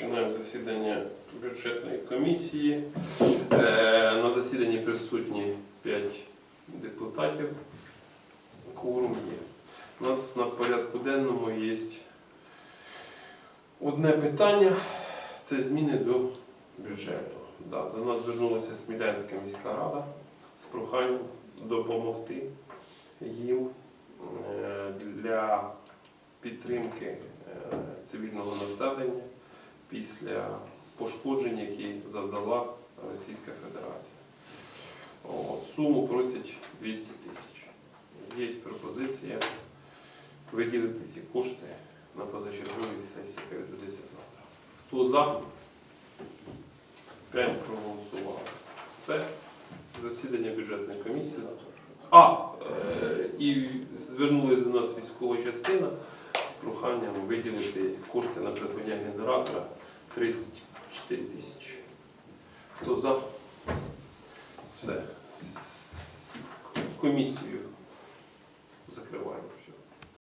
Починаємо засідання бюджетної комісії. Е, На засіданні присутні 5 депутатів. Кворум є. У нас на порядку денному є одне питання це зміни до бюджету. До нас звернулася Смілянська міська рада з проханням допомогти їм е, для підтримки е, цивільного населення після пошкоджень, які завдала Російська Федерація. От, суму просять 200 тисяч. Є пропозиція виділити ці кошти на позачерговій сесії, яка відбудеться завтра. Хто за? 5 проголосували. Все. Засідання бюджетної комісії. А, е, і звернулася до нас військова частина проханням виділити кошти на придбання генератора 34 тисячі. Хто за все? Комісію закриваємо.